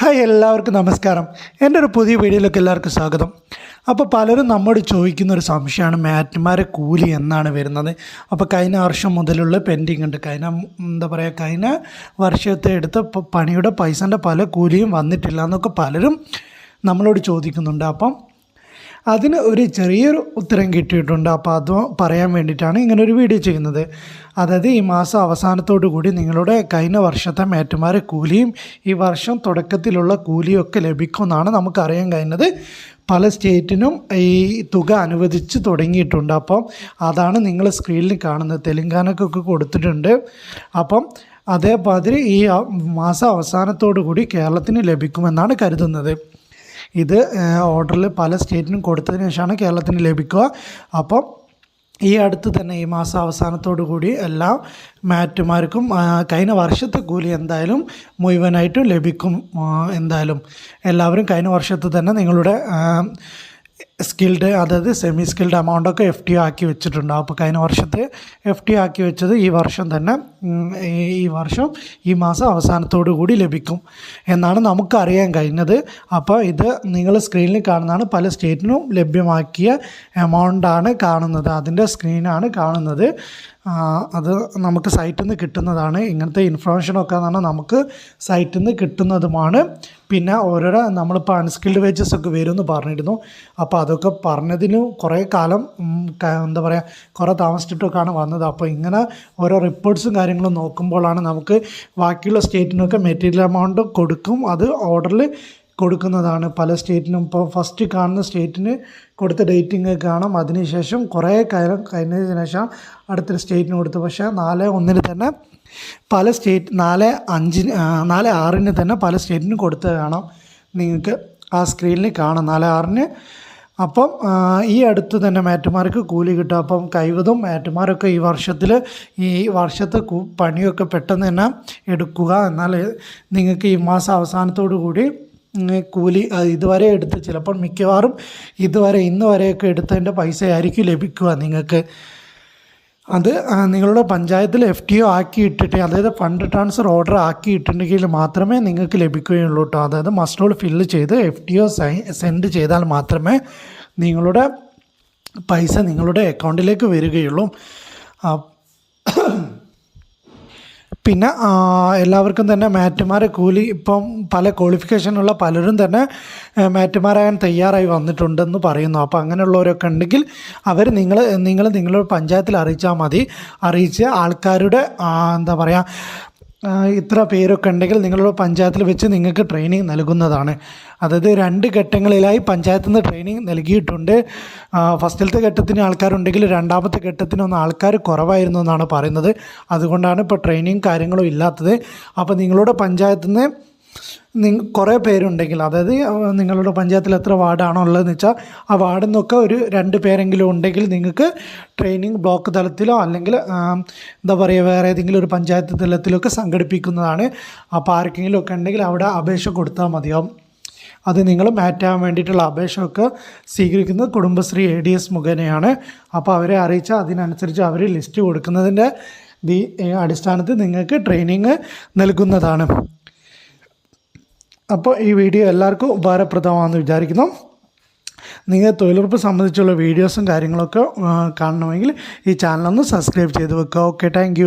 Hi എല്ലാവർക്കും നമസ്കാരം. എന്റെ ഒരു പുതിയ വീഡിയോയിലേക്ക് എല്ലാവർക്കും സ്വാഗതം. അപ്പോൾ പലരും നമ്മോട് ചോദിക്കുന്ന ഒരു സംശയമാണ് മാറ്റ്മാരെ കൂലി എന്നാണ് വരുന്നത്? അപ്പോൾ കഴിഞ്ഞ വർഷം മുതലുള്ള പെൻഡിങ് ഉണ്ട്. കഴിഞ്ഞ എന്താ പറയുക കഴിഞ്ഞ വർഷത്തെ എടുത്ത പണിയുടെ പൈസന്റെ പല കൂലിയും വന്നിട്ടില്ല എന്നൊക്കെ പലരും നമ്മളോട് ചോദിക്കുന്നുണ്ട്. അപ്പം അതിന് ഒരു ചെറിയൊരു ഉത്തരം കിട്ടിയിട്ടുണ്ട്. അപ്പോൾ അത് പറയാൻ വേണ്ടിയിട്ടാണ് ഇങ്ങനെ ഒരു വീഡിയോ ചെയ്യുന്നത്. അതായത് ഈ മാസം അവസാനത്തോടു കൂടി നിങ്ങളുടെ കഴിഞ്ഞ വർഷത്തെ മേറ്റുമാരെ കൂലിയും ഈ വർഷം തുടക്കത്തിലുള്ള കൂലിയും ഒക്കെ ലഭിക്കുമെന്നാണ് നമുക്കറിയാൻ കഴിഞ്ഞത്. പല സ്റ്റേറ്റിനും ഈ തുക അനുവദിച്ച് തുടങ്ങിയിട്ടുണ്ട്. അപ്പം അതാണ് നിങ്ങൾ സ്ക്രീനിൽ കാണുന്നത്. തെലുങ്കാനക്കൊക്കെ കൊടുത്തിട്ടുണ്ട്. അപ്പം അതേമാതിരി ഈ മാസം അവസാനത്തോടു കൂടി കേരളത്തിന് ലഭിക്കുമെന്നാണ് കരുതുന്നത്. ഇത് ഓർഡറിൽ പല സ്റ്റേറ്റിനും കൊടുത്തതിന് ശേഷമാണ് കേരളത്തിന് ലഭിക്കുക. അപ്പം ഈ അടുത്ത് തന്നെ ഈ മാസം അവസാനത്തോടു കൂടി എല്ലാ മാറ്റുമാർക്കും കഴിഞ്ഞ വർഷത്തെ കൂലി എന്തായാലും മുഴുവനായിട്ടും ലഭിക്കും എന്തായാലും. എല്ലാവരും കഴിഞ്ഞ വർഷത്തെ തന്നെ നിങ്ങളുടെ സ്കിൽഡ് അതായത് സെമി സ്കിൽഡ് എമൗണ്ടൊക്കെ എഫ് ടി ആക്കി വെച്ചിട്ടുണ്ട്. അപ്പോൾ കഴിഞ്ഞ വർഷത്തെ എഫ് ടി ആക്കി വെച്ചത് ഈ വർഷം തന്നെ ഈ വർഷം ഈ മാസം അവസാനത്തോടു കൂടി ലഭിക്കും എന്നാണ് നമുക്കറിയാൻ കഴിഞ്ഞത്. അപ്പോൾ ഇത് നിങ്ങൾ സ്ക്രീനിൽ കാണുന്നതാണ്. പല സ്റ്റേറ്റിനും ലഭ്യമാക്കിയ എമൗണ്ടാണ് കാണുന്നത്. അതിന്റെ സ്ക്രീനാണ് കാണുന്നത്. അത് നമുക്ക് സൈറ്റിൽ നിന്ന് കിട്ടുന്നതാണ്. ഇങ്ങനത്തെ ഇൻഫർമേഷനൊക്കെ എന്ന് പറഞ്ഞാൽ നമുക്ക് സൈറ്റിൽ നിന്ന് കിട്ടുന്നതുമാണ്. പിന്നെ ഓരോരോ നമ്മളിപ്പോൾ അൺസ്കിൽഡ് വേജസ് ഒക്കെ വരുമെന്ന് പറഞ്ഞിരുന്നു. അപ്പോൾ അതൊക്കെ പറഞ്ഞതിന് കുറേ കാലം എന്താ പറയുക കുറേ താമസിച്ചിട്ടൊക്കെയാണ് വന്നത്. അപ്പോൾ ഇങ്ങനെ ഓരോ റിപ്പോർട്ട്സും കാര്യങ്ങളും നോക്കുമ്പോഴാണ് നമുക്ക് ബാക്കിയുള്ള സ്റ്റേറ്റിനൊക്കെ മെറ്റീരിയൽ എമൗണ്ട് കൊടുക്കും. അത് ഓർഡറിൽ കൊടുക്കുന്നതാണ്. പല സ്റ്റേറ്റിനും ഇപ്പോൾ ഫസ്റ്റ് കാണുന്ന സ്റ്റേറ്റിന് കൊടുത്ത ഡേറ്റിംഗ് കാണും. അതിനുശേഷം കുറേ കാലം കഴിഞ്ഞതിന് ശേഷം അടുത്തൊരു സ്റ്റേറ്റിന് കൊടുത്തു. പക്ഷേ നാല് ഒന്നിന് തന്നെ പല സ്റ്റേറ്റ് നാല് അഞ്ചിന് നാല് ആറിന് തന്നെ പല സ്റ്റേറ്റിനും കൊടുത്ത് കാണാം. നിങ്ങൾക്ക് ആ സ്ക്രീനിൽ കാണാം. നാല് ആറിന് അപ്പം ഈ അടുത്ത് തന്നെ മാറ്റുമാർക്ക് കൂലി കിട്ടും. അപ്പം കൈവതും മാറ്റുമാരൊക്കെ ഈ വർഷത്തിൽ ഈ വർഷത്തെ പണിയൊക്കെ പെട്ടെന്ന് തന്നെ എടുക്കുക. എന്നാൽ നിങ്ങൾക്ക് ഈ മാസം അവസാനത്തോടു കൂടി കൂലി ഇതുവരെ എടുത്ത് ചിലപ്പോൾ മിക്കവാറും ഇതുവരെ ഇന്ന് വരെയൊക്കെ എടുത്തതിന്റെ പൈസ ആയിരിക്കും ലഭിക്കുക നിങ്ങൾക്ക്. അത് നിങ്ങളുടെ പഞ്ചായത്തിൽ എഫ് ടി ഒ ആക്കി ഇട്ടിട്ട് അതായത് ഫണ്ട് ട്രാൻസ്ഫർ ഓർഡർ ആക്കി ഇട്ടിട്ടുണ്ടെങ്കിൽ മാത്രമേ നിങ്ങൾക്ക് ലഭിക്കുകയുള്ളൂ കേട്ടോ അതായത് മസ്റ്റ് ഓൾ ഫില്ല് ചെയ്ത് എഫ് ടി ഒ സെൻഡ് ചെയ്താൽ മാത്രമേ നിങ്ങളുടെ പൈസ നിങ്ങളുടെ അക്കൗണ്ടിലേക്ക് വരികയുള്ളൂ. പിന്നെ എല്ലാവർക്കും തന്നെ മാറ്റുമാരെ കൂലി ഇപ്പം പല ക്വാളിഫിക്കേഷനുള്ള പലരും തന്നെ മാറ്റുമാരാകാൻ തയ്യാറായി വന്നിട്ടുണ്ടെന്ന് പറയുന്നു. അപ്പോൾ അങ്ങനെയുള്ളവരൊക്കെ ഉണ്ടെങ്കിൽ അവർ നിങ്ങൾ നിങ്ങൾ നിങ്ങളുടെ പഞ്ചായത്തിൽ അറിയിച്ചാൽ മതി. അറിയിച്ച് ആൾക്കാരുടെ എന്താ പറയുക ഇത്ര പേരൊക്കെ ഉണ്ടെങ്കിൽ നിങ്ങളുടെ പഞ്ചായത്തിൽ വെച്ച് നിങ്ങൾക്ക് ട്രെയിനിങ് നൽകുന്നതാണ്. അതായത് രണ്ട് ഘട്ടങ്ങളിലായി പഞ്ചായത്തിൽ നിന്ന് ട്രെയിനിങ് നൽകിയിട്ടുണ്ട്. ഫസ്റ്റിലത്തെ ഘട്ടത്തിന് ആൾക്കാരുണ്ടെങ്കിൽ രണ്ടാമത്തെ ഘട്ടത്തിനൊന്നും ആൾക്കാർ കുറവായിരുന്നു എന്നാണ് പറയുന്നത്. അതുകൊണ്ടാണ് ഇപ്പോൾ ട്രെയിനിങ് കാര്യങ്ങളും ഇല്ലാത്തത്. അപ്പോൾ നിങ്ങളുടെ പഞ്ചായത്തിൽ നിന്ന് നിങ്ങ കുറേ പേരുണ്ടെങ്കിൽ അതായത് നിങ്ങളുടെ പഞ്ചായത്തിൽ എത്ര വാർഡാണോ ഉള്ളതെന്ന് വെച്ചാൽ ആ വാർഡിൽ നിന്നൊക്കെ ഒരു രണ്ട് പേരെങ്കിലും ഉണ്ടെങ്കിൽ നിങ്ങൾക്ക് ട്രെയിനിങ് ബ്ലോക്ക് തലത്തിലോ അല്ലെങ്കിൽ എന്താ പറയുക വേറെ ഏതെങ്കിലും ഒരു പഞ്ചായത്ത് തലത്തിലൊക്കെ സംഘടിപ്പിക്കുന്നതാണ്. അപ്പോൾ ആർക്കെങ്കിലും ഒക്കെ ഉണ്ടെങ്കിൽ അവിടെ അപേക്ഷ കൊടുത്താൽ മതിയാവും. അത് നിങ്ങൾ മാറ്റാൻ വേണ്ടിയിട്ടുള്ള അപേക്ഷയൊക്കെ സ്വീകരിക്കുന്നത് കുടുംബശ്രീ എ ഡി എസ് മുഖേനയാണ്. അപ്പോൾ അവരെ അറിയിച്ചാൽ അതിനനുസരിച്ച് അവർ ലിസ്റ്റ് കൊടുക്കുന്നതിന്റെ അടിസ്ഥാനത്തിൽ നിങ്ങൾക്ക് ട്രെയിനിങ് നൽകുന്നതാണ്. അപ്പോൾ ഈ വീഡിയോ എല്ലാവർക്കും ഉപകാരപ്രദമാണെന്ന് വിചാരിക്കുന്നു. നിങ്ങൾ തൊഴിലുറപ്പ് സംബന്ധിച്ചുള്ള വീഡിയോസും കാര്യങ്ങളൊക്കെ കാണണമെങ്കിൽ ഈ ചാനലൊന്ന് സബ്സ്ക്രൈബ് ചെയ്ത് വെക്കുക. Okay thank